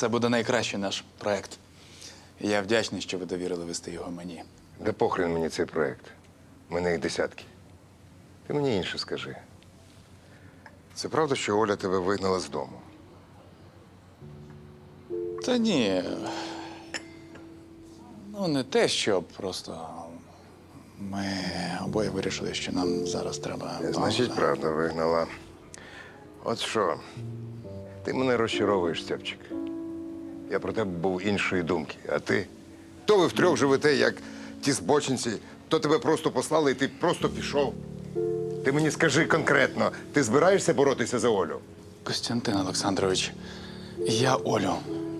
Це буде найкращий наш проект. І я вдячний, що ви довірили вести його мені. Да похрен мені цей проект. У мене їх десятки. Ти мені інше скажи. Це правда, що Оля тебе вигнала з дому? Та ні. Ну, не те, що просто ми обоє вирішили, що нам зараз треба. Значить, правда вигнала. От що, ти мене розчаровуєш, Степчик. Я про тебе був іншої думки, а ти? То ви втрьох живете, як ті збочинці, то тебе просто послали, і ти просто пішов. Ти мені скажи конкретно, ти збираєшся боротися за Олю? Костянтин Олександрович, я Олю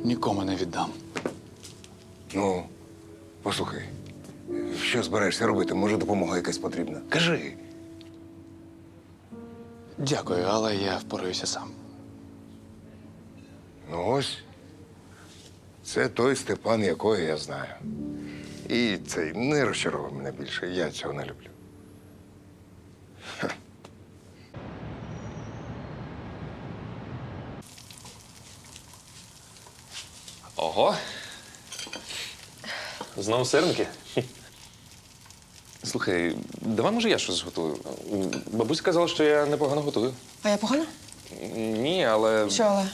нікому не віддам. Ну, послухай, що збираєшся робити? Може, допомога якась потрібна? Кажи. Дякую, але я впораюся сам. Ну ось. Це той Степан, якого я знаю. І цей не розчаровує мене більше. Я цього не люблю. Ого. Знову сирники? Слухай, давай може я щось зготую. Бабуся казала, що я непогано готую. А я погано? Ні, але Що, але?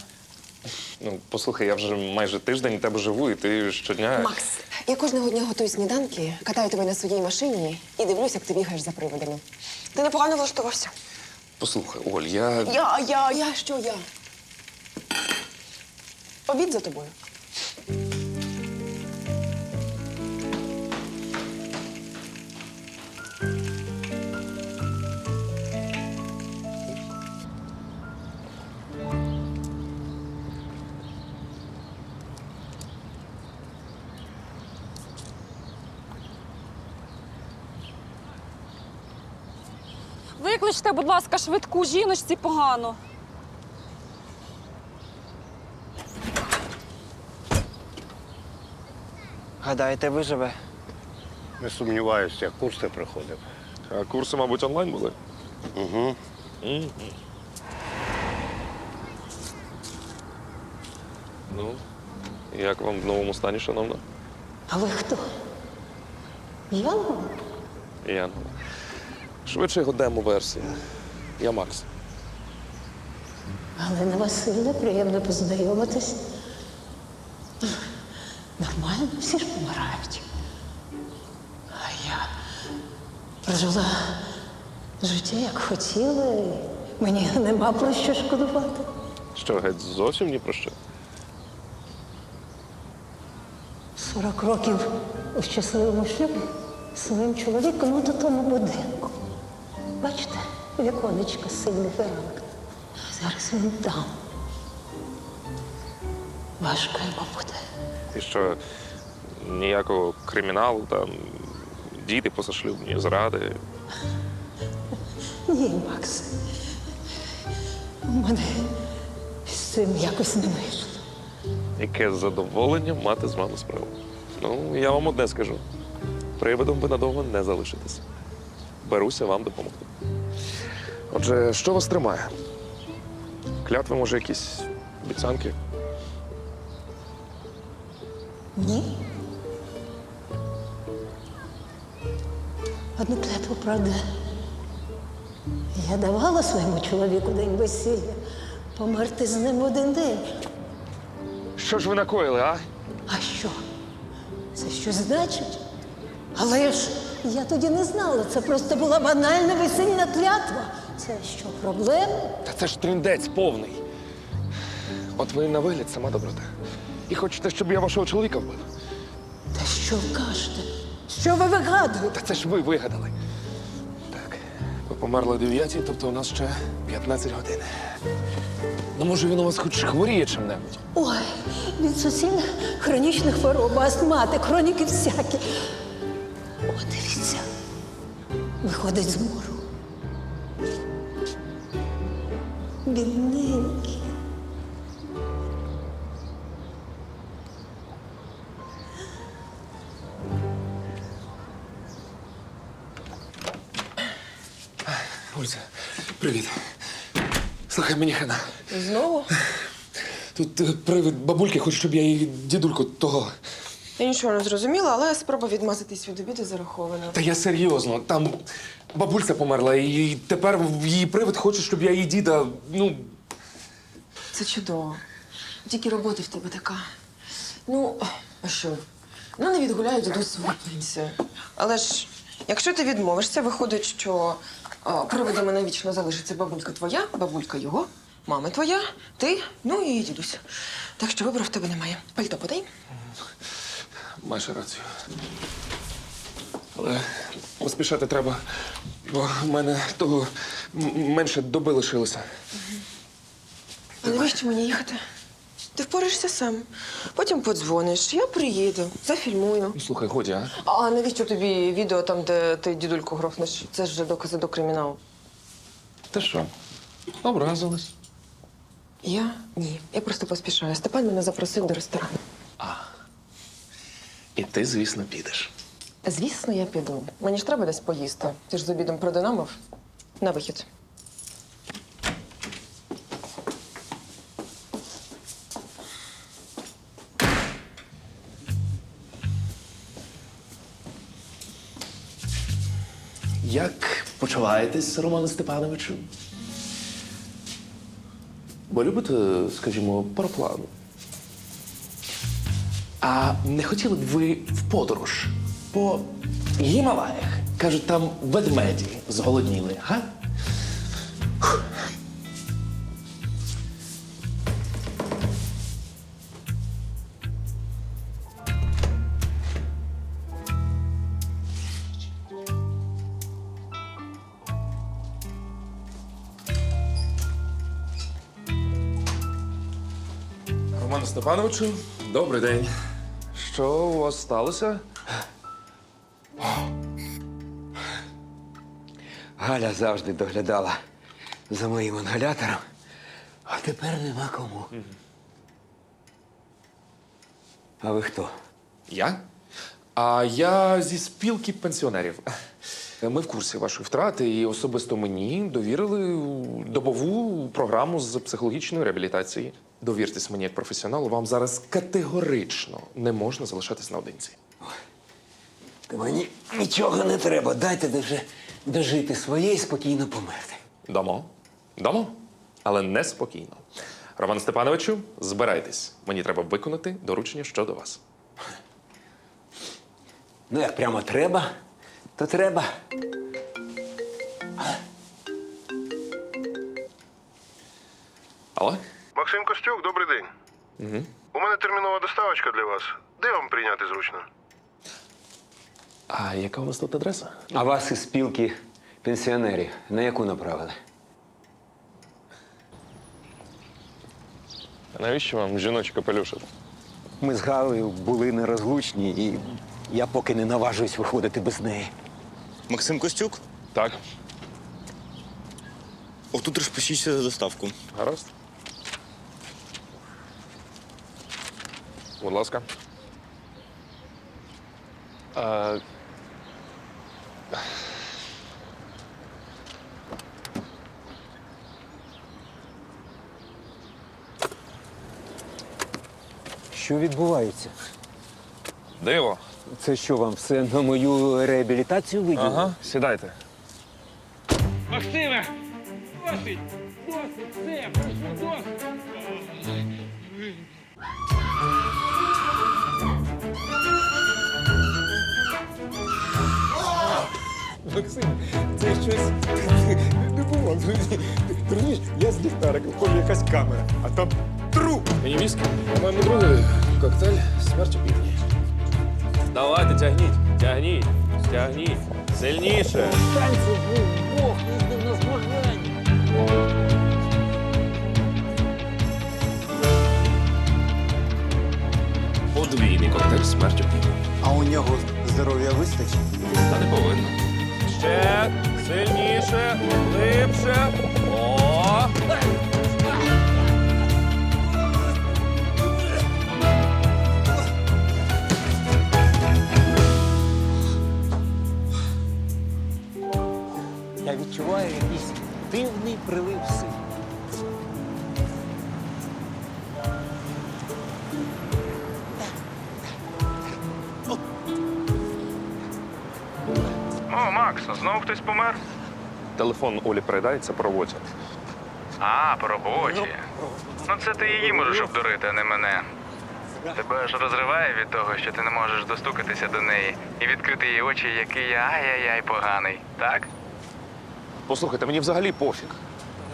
Ну послухай, я вже майже тиждень у тебе живу, і ти щодня. Макс, я кожного дня готую сніданки, катаю тебе на своїй машині і дивлюсь, як ти бігаєш за приводами. Ти непогано влаштувався. Послухай, Оль, я. Я, я, я, що я? Обід за тобою. Викличте, будь ласка, швидку жіночці погано. Гадаєте, виживе? Не сумніваюся, курс ти приходив. А курси, мабуть, онлайн були. Угу. Ну, як вам в новому стані, шановна? А ви хто? Янгол? Янгол. Швидше його демо-версія. Я Макс. Галина Васильівна, приємно познайомитись. Нормально, всі ж помирають. А я прожила життя, як хотіла, і мені нема про що шкодувати. Що, геть зовсім ні про що? 40 років у щасливому шлюбі з своїм чоловіком у тому будинку. Бачите, віконечко сильний фіранок. Зараз він там. Важко йому буде. І що ніякого криміналу, там, діти позашлюбні, зради. Ні, Макс. У мене з цим якось не вийшло. Яке задоволення мати з вами справу. Ну, я вам одне скажу: привидом ви надовго не залишитесь. Беруся вам допомогти. Отже, що вас тримає? Клятви, може, якісь обіцянки? Ні. Одну клятву, правда. Я давала своєму чоловіку день весілля померти з ним в один день. Що ж ви накоїли, а? А що? Це щось значить? Але ж я тоді не знала. Це просто була банальна весільна клятва. Це що, проблема? Та це ж тріндець повний. От ви на вигляд сама доброта. І хочете, щоб я вашого чоловіка вбив? Та що ви кажете? Що ви вигадуєте? Та це ж ви вигадали. Так, ви померли о 9, тобто у нас ще 15 годин. Ну, може, він у вас хоч хворіє чим-небудь? Ой, від суцільних хронічних хвороб, астмати, хроніки всякі. Виходить з мору. Бідненький. Ольця, привіт. Слухай, мені хана. Знову? Тут е, привид бабульки хоче, щоб я її дідульку того. Я нічого не зрозуміла, але спроба відмазатись від обіду зарахована. Та я серйозно, там бабульця померла, і тепер її привид хоче, щоб я її діда. Ну, Це чудово. Тільки робота в тебе така. Ну, а що? Ну, не відгуляю дідусь свою пенсію. Але ж, якщо ти відмовишся, виходить, що а, привидами навічно залишиться бабулька твоя, бабулька його, мама твоя, ти, ну і дідусь. Так що вибору в тебе немає. Пальто подай. Маєш рацію. Але поспішати треба, бо в мене того м- менше доби лишилося. А навіщо мені їхати? Ти впораєшся сам. Потім подзвониш, я приїду, зафільмую. Ну, слухай, годі, а? А навіщо тобі відео там, де ти дідульку грохнеш? Це ж вже докази до криміналу. Ти що? Образилась. Я ні. Я просто поспішаю. Степан мене запросив до ресторану. І ти, звісно, підеш. Звісно, я піду. Мені ж треба десь поїсти. Ти ж з обідом продинамив. На вихід. Як почуваєтесь, Романе Степановичу? Бо любите, скажімо, пароплан? А не хотіли б ви в подорож по Гімалаях? Кажуть, там ведмеді зголодніли, га? Романе Степановичу, добрий день. Що у вас сталося? Галя завжди доглядала за моїм інгалятором, а тепер нема кому. А ви хто? Я? А я зі спілки пенсіонерів. Ми в курсі вашої втрати, і особисто мені довірили добову програму з психологічної реабілітації. Довіртесь мені як професіоналу, вам зараз категорично не можна залишатись наодинці. Та мені нічого не треба. Дайте вже дожити своє і спокійно померти. Дамо. Дамо. Але неспокійно. Роман Степановичу, збирайтесь. Мені треба виконати доручення щодо вас. Ну, як прямо треба, то треба. Але? Максим Костюк, добрий день. Угу. У мене термінова доставочка для вас. Де вам прийняти зручно? А яка у вас тут адреса? А вас із спілки пенсіонерів на яку направили? А навіщо вам жіночий капелюшок? Ми з Галею були нерозлучні, і я поки не наважуюсь виходити без неї. Максим Костюк, Так, отут розпишіться за доставку. гаразд. Будь ласка. А... Що відбувається? Диво. Це що вам все на мою реабілітацію виділили? Ага, сідайте. Максиме! Досить! Досить! Все, прошу, досить! Максим, це щось не було. Ти розумієш, я з ліхтариком, ходжу якась камера, а там труп. Мені віскі. По-моєму, другий коктейль смерть у півдні. Давайте, тягніть, тягніть, тягніть. Сильніше. Танці був Бог, їздив на змагання. Подвійний коктейль смерть у півдні. А у нього здоров'я вистачить? Та не повинно. Ще сильніше, глибше. О! Телефон Олі передається по роботі. А, по роботі. Ну це ти її можеш обдурити, а не мене. Тебе ж розриває від того, що ти не можеш достукатися до неї і відкрити її очі, який я ай-яй-яй поганий, так? Послухайте, мені взагалі пофіг.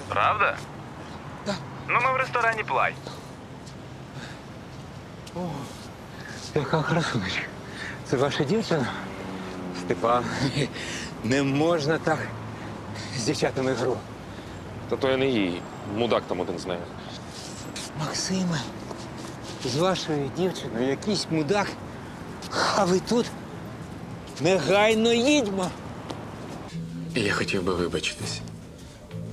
Правда? Так. Ну ми в ресторані плай. О, Яка красунечка. Це ваша дівчина? Степан, не можна так з дівчатами гру. Та то я не її. Мудак там один з нею. Максиме, з вашою дівчиною якийсь мудак, а ви тут негайно їдьмо. Я хотів би вибачитись.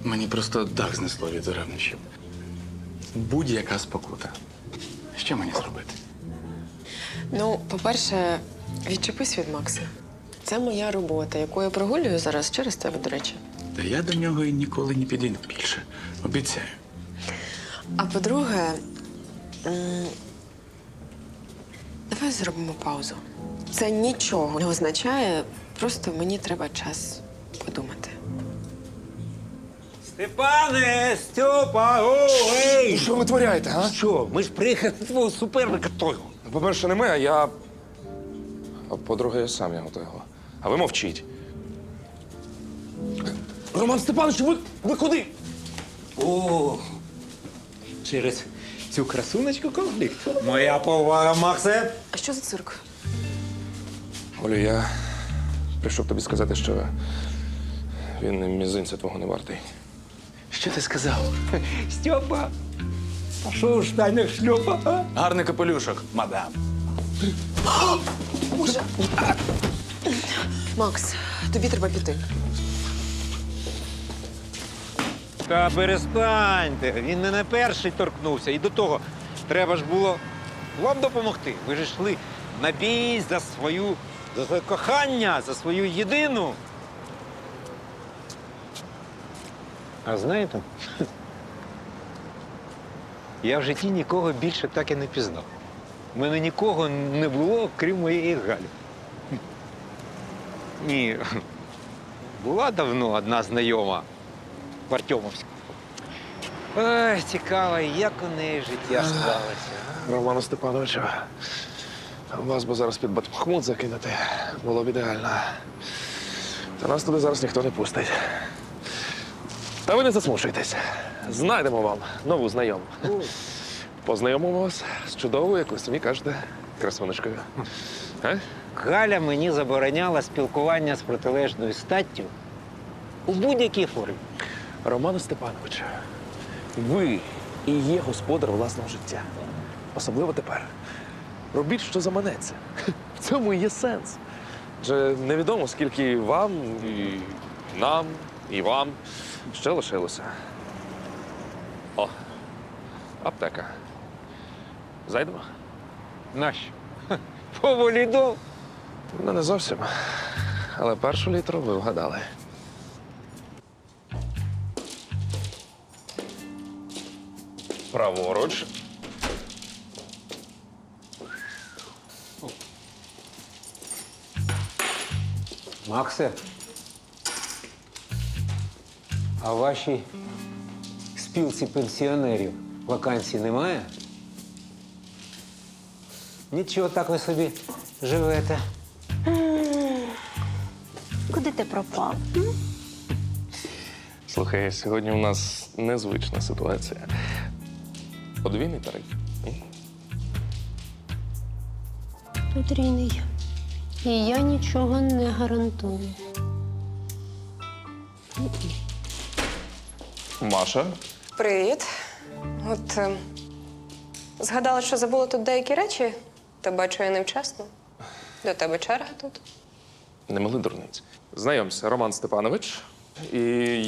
Мені просто дах знесло від ревнощів. Будь-яка спокута. Що мені зробити? Ну, по-перше, відчепись від Макса. Це моя робота, яку я прогулюю зараз через тебе, до речі. Та я до нього і ніколи не підійду більше. Обіцяю. А по-друге, м, давай зробимо паузу. Це нічого не означає, просто мені треба час подумати. Степане, Степа, о, ей! Що ви творяєте, а? Що, ми ж приїхали до твого суперника того. По-перше, не ми, а я. А по-друге, я сам його того. А ви мовчіть. Роман Степанович, ви, ви куди? О, через цю красуночку конфлікт. Моя повага, Максе. А що за цирк? Олю, я прийшов тобі сказати, що він мізинця твого не вартий. Що ти сказав? Степа, а що у штанях шльопа? а? Гарний капелюшок, мадам. Макс, тобі треба піти. Та перестаньте. Він не на перший торкнувся. І до того треба ж було вам допомогти. Ви ж йшли на бій за свою за своє кохання, за свою єдину. А знаєте, я в житті нікого більше так і не пізнав. У мене нікого не було, крім моєї Галі. Ні. Була давно одна знайома в Артемовську. Ой, цікаво, як у неї життя склалося. Роману Степановичу, вас би зараз під Батмахмут закинути було б ідеально. Та нас туди зараз ніхто не пустить. Та ви не засмушуйтесь. Знайдемо вам нову знайому. Познайомимо вас з чудовою, як ви самі кажете, красуночкою. Е? Галя мені забороняла спілкування з протилежною статтю у будь-якій формі. Роману Степановичу, ви і є господар власного життя. Особливо тепер. Робіть, що заманеться. В цьому і є сенс. Адже невідомо, скільки вам, і нам, і вам ще лишилося. О, аптека. Зайдемо? Нащо? Поволі до. Ну, не зовсім. Але першу літру ви вгадали. Праворуч. Максе, а в вашій спілці пенсіонерів вакансій немає? Нічого так ви собі живете. Куди ти пропав? Слухай, сьогодні у нас незвична ситуація. Подвійний тариф. Потрійний. І я нічого не гарантую. Маша. Привіт. От е, згадала, що забула тут деякі речі, та бачу я невчасно. До тебе черга тут. Не мали дурниць. Знайомся, Роман Степанович і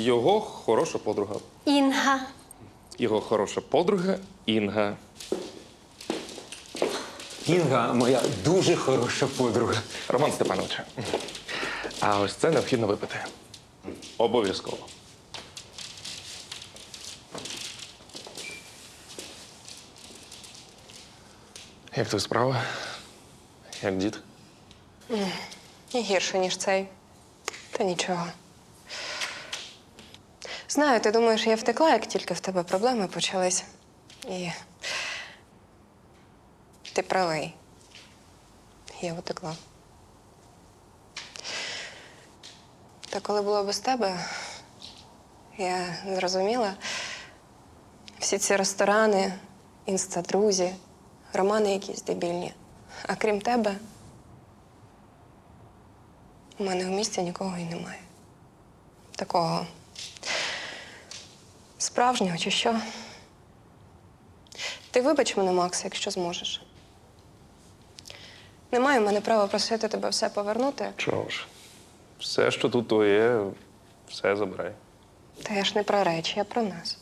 його хороша подруга. Інга. Його хороша подруга Інга. Інга моя дуже хороша подруга. Роман Степанович. А ось це необхідно випити. Обов'язково. Як твої справи? Як дід? Гірше, ніж цей. Та нічого. Знаю, ти думаєш, я втекла, як тільки в тебе проблеми почались. І ти правий. Я утекла. Та коли було без тебе, я зрозуміла, всі ці ресторани, інстадрузі, романи якісь дебільні. А крім тебе, у мене в місті нікого і немає. Такого справжнього чи що. Ти вибач мене, Макс, якщо зможеш. Немає в мене права просити тебе все повернути. Чого ж? Все, що тут твоє, все забирай. Та я ж не про речі, я про нас.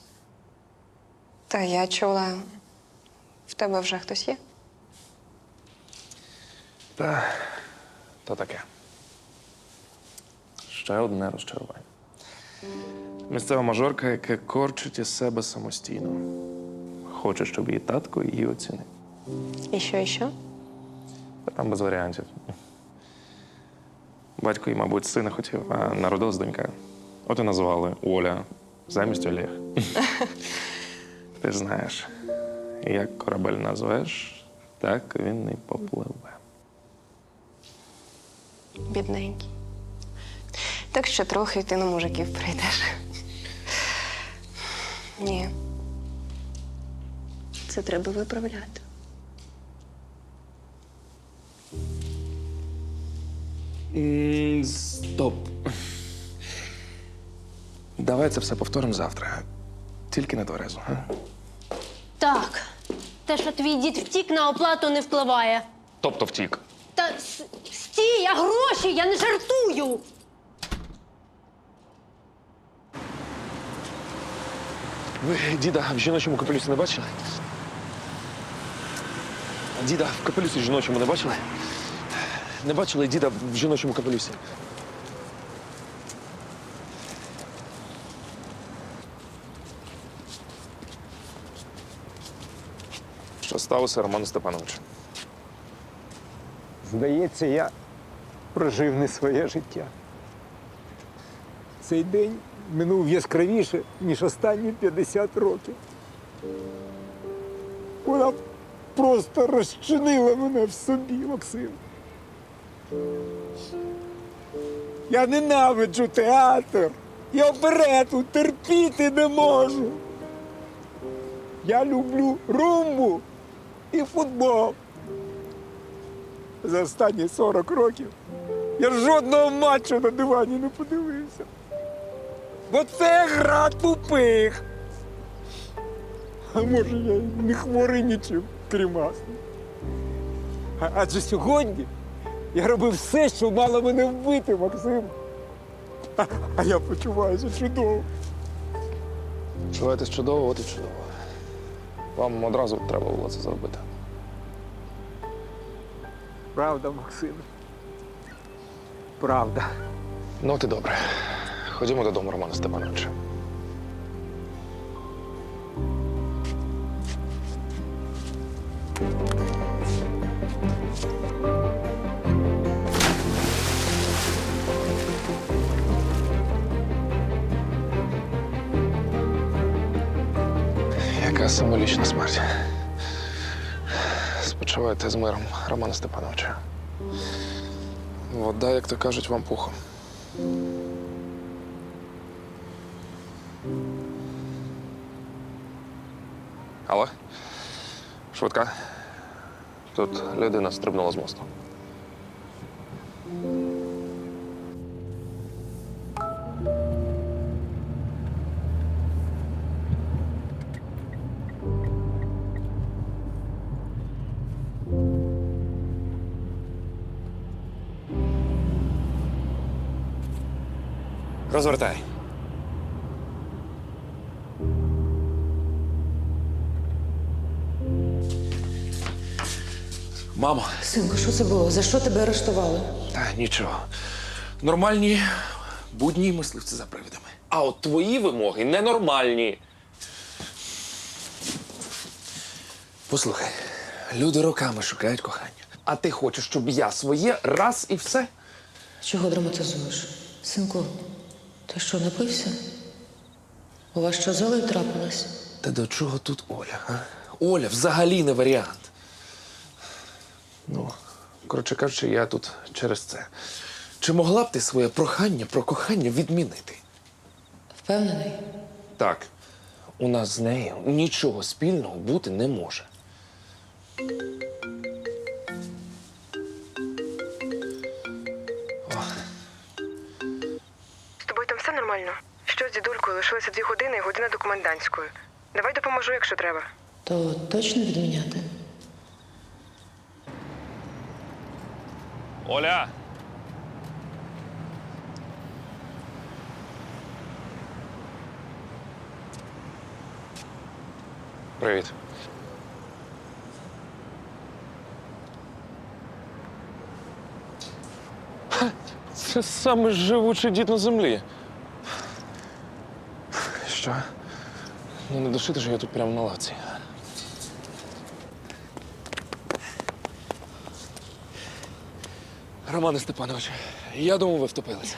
Та я чула, в тебе вже хтось є? Та, та таке. Ще одне розчарування. Місцева мажорка, яка корчить із себе самостійно. Хоче, щоб її татко її оцінив. І що, і що? Та Там без варіантів. Батько їй, мабуть, сина хотів, а народилась донька. От і назвали Оля замість Олег. Ти ж знаєш, як корабель назвеш, так він і попливе. Бідненький. Так що трохи ти на мужиків прийдеш. Ні. Це треба виправляти. Стоп. Давай це все повторимо завтра. Тільки на тверезу, а? Так. Те, що твій дід втік на оплату не впливає. Тобто втік. Та с- стій, я гроші, я не жартую. Ви діда в жіночому капелюсі не бачили? Діда в капелюсі жіночому не бачили? Не бачили діда в жіночому капелюсі? Що сталося, Роману Степановичу? Здається, я прожив не своє життя. Цей день минув яскравіше, ніж останні 50 років. Вона просто розчинила мене в собі, Максим. Я ненавиджу театр і оперету терпіти не можу. Я люблю румбу і футбол. За останні 40 років я жодного матчу на дивані не подивився. Бо це гра тупих. А може, я не хворий нічим, крім астми. А- Адже сьогодні я робив все, що мало мене вбити, Максим. А, а я почуваюся чудово. Чуваєтесь чудово, от і чудово. Вам одразу треба було це зробити. Правда, Максим. Правда. Ну, і добре. Ходімо додому, Романа Степановича. Яка символічна смерть. Спочивайте з миром, Романа Степановича. Вода, як то кажуть, вам пухом. Швидка. Тут людина стрибнула з мосту. Розвертай. Мамо. Синку, що це було? За що тебе арештували? Та нічого. Нормальні будні мисливці за привидами. А от твої вимоги ненормальні. Послухай, люди роками шукають кохання. А ти хочеш, щоб я своє раз і все? Чого драматизуєш? Синку, ти що, напився? У вас що з Олею трапилось? Та до чого тут Оля? А? Оля взагалі не варіант. Ну, коротше кажучи, я тут через це. Чи могла б ти своє прохання про кохання відмінити? Впевнений? Так. У нас з нею нічого спільного бути не може. З тобою там все нормально? Що з дідулькою? Лишилося дві години і година до комендантської. Давай допоможу, якщо треба. То точно відміняти? Оля! Привіт. Це саме живучий дід на землі. Що? Ну не душити ж я тут прямо на лавці. Романе Степанович, я думав, ви втопилися.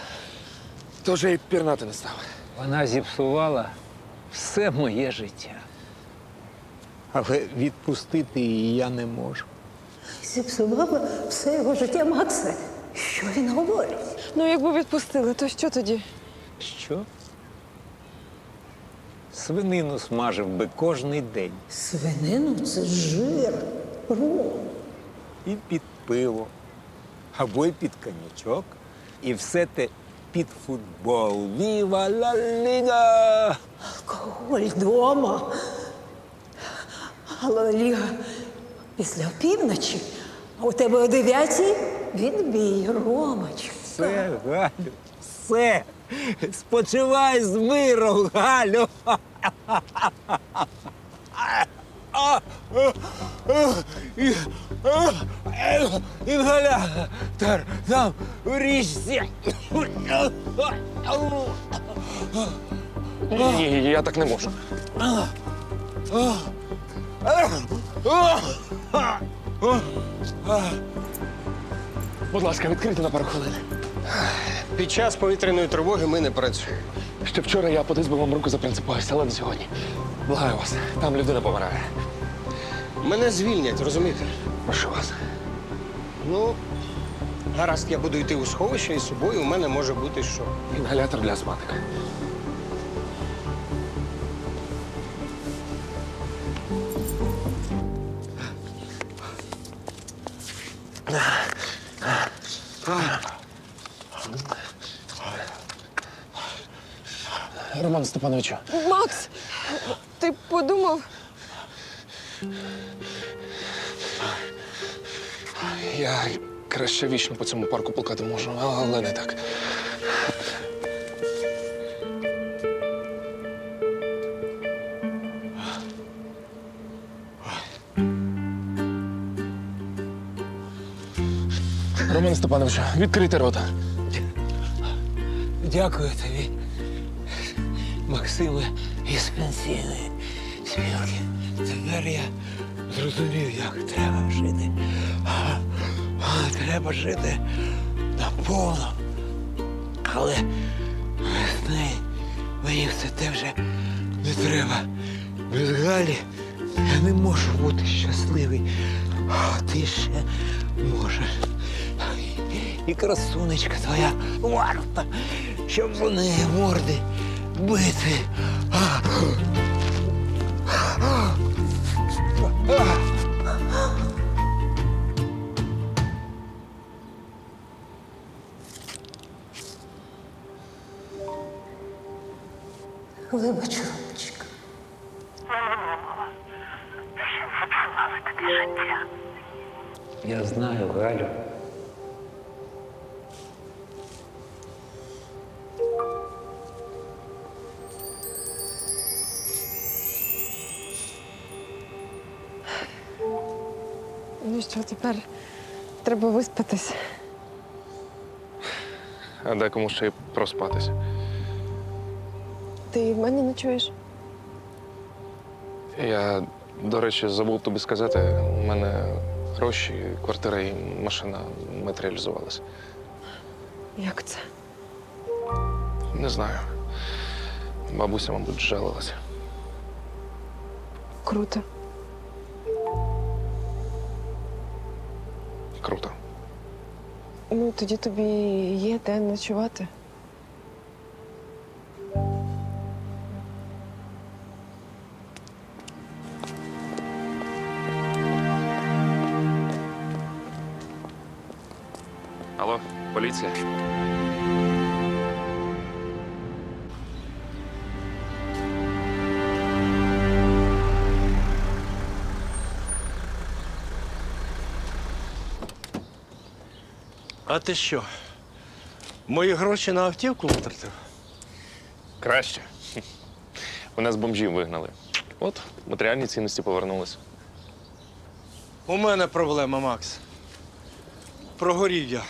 Тож я й пірнати не став. Вона зіпсувала все моє життя. Але відпустити її я не можу. Зіпсувала все його життя Макса. Що він говорить? Ну, якби відпустили, то що тоді? Що? Свинину смажив би кожний день. Свинину це жир. Ром. І під пиво, або й під конячок. І все те під футбол. Віва ла ліга! Алкоголь вдома. Але Ліга після опівночі, а у тебе о дев'ятій відбій, Ромочка. Все, Галю, все. Спочивай з миром, Галю. Інгалятор там у річці. Ні, я так не можу. Будь ласка, відкрийте на пару хвилин. Під час повітряної тривоги ми не працюємо. Ще вчора я потис би вам руку запринципувався, але не сьогодні. Благаю вас, там людина помирає. Мене звільнять, розумієте? Прошу вас. Ну, гаразд, я буду йти у сховище, і з собою у мене може бути що. Інгалятор для астматика. Роман Степановичу, Макс, ти подумав? Я краще вічно по цьому парку плакати можу, але не так. Роман Степановичу, відкрийте рота. Дякую тобі, Максиме, із пенсійної спілки. Тепер я зрозумів, як треба жити. Треба жити наповно. Але з неї мені все те вже не треба. Без Галі я не можу бути щасливий. А ти ще можеш. І красунечка твоя варта, щоб вони морди бити. А. Вибач, Ромочка. Я знаю, Галю. Ну що, тепер треба виспатись. А декому ще й проспатися. Ти в мене не чуєш? Я, до речі, забув тобі сказати, у мене гроші, квартира і машина матеріалізувалися. Як це? Не знаю. Бабуся, мабуть, жалилася. Круто. Круто. Ну, тоді тобі є де ночувати. А ти що? Мої гроші на автівку витратив? Краще. Мене з бомжів вигнали. От, матеріальні цінності повернулися. У мене проблема, Макс. Прогорів я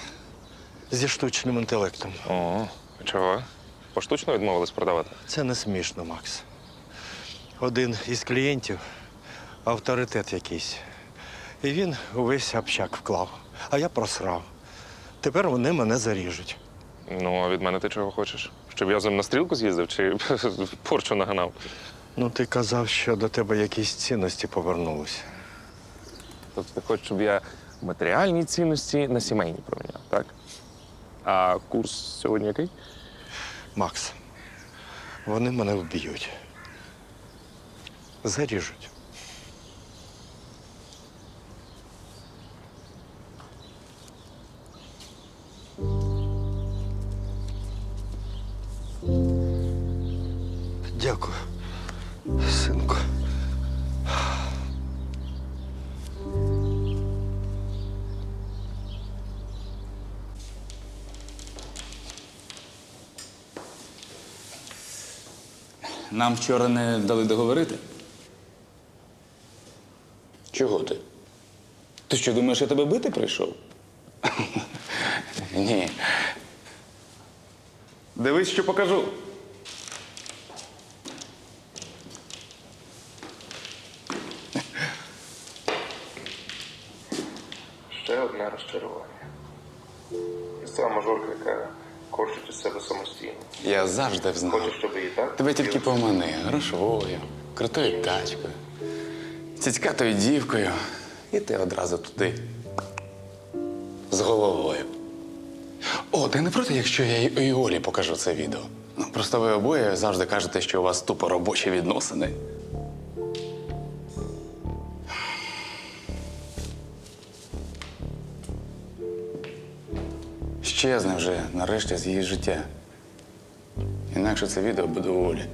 зі штучним інтелектом. О, чого? Поштучно відмовились продавати? Це не смішно, Макс. Один із клієнтів авторитет якийсь. І він увесь общак вклав, а я просрав. Тепер вони мене заріжуть. Ну, а від мене ти чого хочеш? Щоб я з ним на стрілку з'їздив чи порчу наганав? Ну, ти казав, що до тебе якісь цінності повернулися. Тобто ти хочеш, щоб я матеріальні цінності на сімейні проміняв, так? А курс сьогодні який? Макс, вони мене вб'ють. Заріжуть. Дякую, синку. Нам вчора не дали договорити. Чого ти? Ти що, думаєш, я тебе бити прийшов? Ні. Дивись, що покажу. Ще одне розчарування. Місцева мажорка, яка корчить із себе самостійно. Я завжди знав. Хочеш, щоб її так? Тебе тільки помани грошовою, крутою тачкою, цицькатою дівкою. І ти одразу туди. З головою. О, ти не проти, якщо я і Олі покажу це відео. Ну, просто ви обоє завжди кажете, що у вас тупо робочі відносини. Щезне вже нарешті з її життя. Інакше це відео буде у Олі.